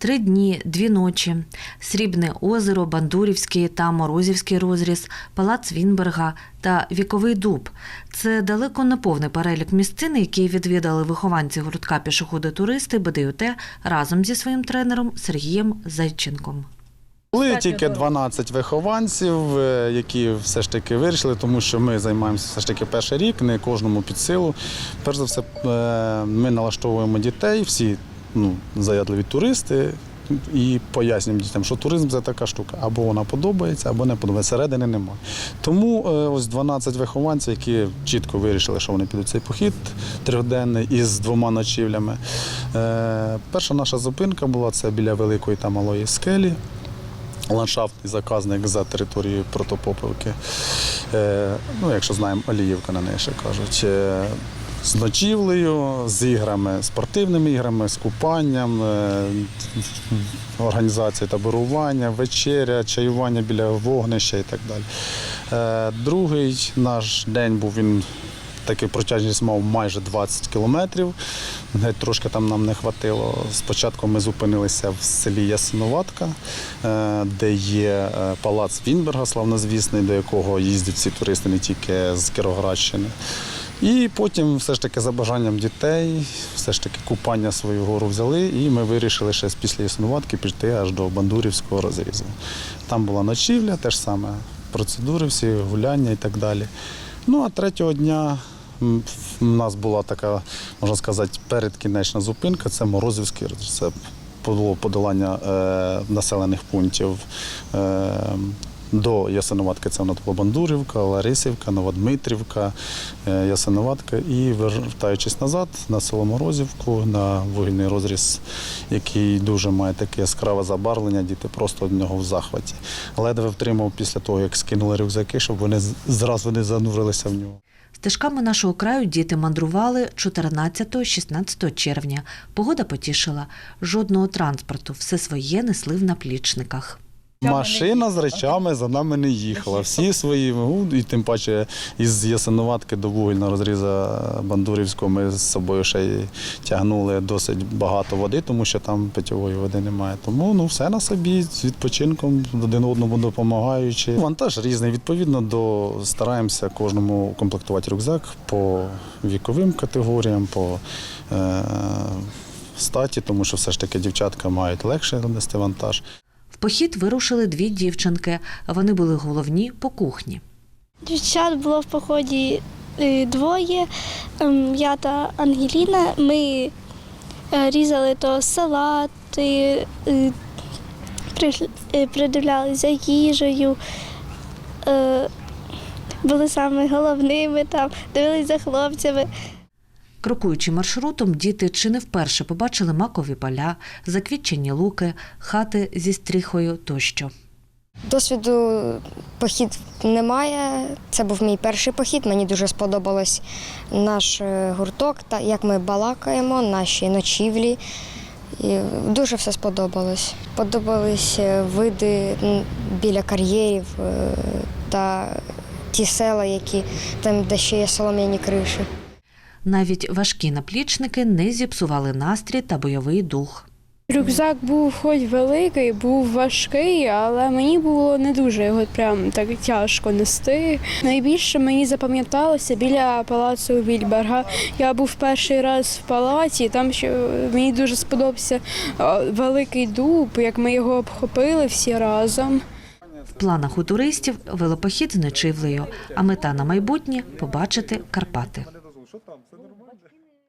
Три дні, дві ночі, Срібне озеро, Бандурівський та Морозівський розріз, палац Вінберга та Віковий дуб. Це далеко не повний перелік місцин, які відвідали вихованці гуртка пішоходи-туристи БДЮТ разом зі своїм тренером Сергієм Зайченком. Були тільки 12 вихованців, е, які все ж таки вирішили, тому що ми займаємося все ж таки перший рік, не кожному під силу. Перш за все, е, ми налаштовуємо дітей, всі ну, заядливі туристи. І пояснюємо дітям, що туризм це така штука. Або вона подобається, або не подобається. Середини немає. Тому е, ось 12 вихованців, які чітко вирішили, що вони підуть цей похід трьохденний із двома ночівлями. Е, Перша наша зупинка була це біля Великої та Малої скелі ландшафтний заказник за територією Протопоповки. Е, ну, якщо знаємо, Оліївка на неї ще кажуть. Е, з ночівлею, з іграми, спортивними іграми, з купанням, е, організація таборування, вечеря, чаювання біля вогнища і так далі. Е, Другий наш день був він такий протяжність мав майже 20 кілометрів. Трошки там нам не хватило. Спочатку ми зупинилися в селі Ясиноватка, е, де є палац Вінберга, славнозвісний, до якого їздять всі туристи не тільки з Кіровоградщини. І потім, все ж таки, за бажанням дітей, все ж таки купання свою гору взяли, і ми вирішили ще після Ясиноватки піти аж до Бандурівського розрізу. Там була ночівля, теж саме процедури, всі гуляння і так далі. Ну а третього дня у нас була така, можна сказати, передкінечна зупинка це Морозівський розріз. Це було подолання е, населених пунктів. Е, до Ясиноватки це було Ларисівка, Новодмитрівка, е, Ясиноватка. І вертаючись назад на село Морозівку, на вугільний розріз, який дуже має таке яскраве забарвлення, діти просто від нього в захваті. Ледве втримав після того, як скинули рюкзаки, щоб вони зразу не занурилися в нього. Стежками нашого краю діти мандрували 14-16 червня. Погода потішила. Жодного транспорту, все своє несли в наплічниках. Машина з речами за нами не їхала. Всі свої, ну, і тим паче із Ясиноватки до вугільного розрізу Бандурівського ми з собою ще й тягнули досить багато води, тому що там питьової води немає. Тому ну, все на собі з відпочинком, один одному допомагаючи. Вантаж різний. Відповідно, до стараємося кожному комплектувати рюкзак по віковим категоріям, по е, статі, тому що все ж таки дівчатка мають легше нести вантаж. Похід вирушили дві дівчинки. Вони були головні по кухні. Дівчат було в поході е, двоє. Ем, Я та Ангеліна. Ми е, різали то салати, е, придивлялися за їжею. Були саме головними там, дивились за хлопцями. Крокуючи маршрутом, діти чи не вперше побачили макові поля, заквітчені луки, хати зі стріхою тощо. Досвіду похід немає. Це був мій перший похід. Мені дуже сподобалось наш е, гурток, та як ми балакаємо, наші ночівлі. І дуже все сподобалось. Подобались види біля кар'єрів е, та ті села, які там, де ще є солом'яні криші. Навіть важкі наплічники не зіпсували настрій та бойовий дух. Рюкзак був хоч великий, був важкий, але мені було не дуже його прям так тяжко нести. Найбільше мені запам'яталося біля палацу Вільберга. Я був перший раз в палаці, там ще мені дуже сподобався великий дуб, як ми його обхопили всі разом. В планах у туристів велопохід з ночівлею, а мета на майбутнє побачити Карпати.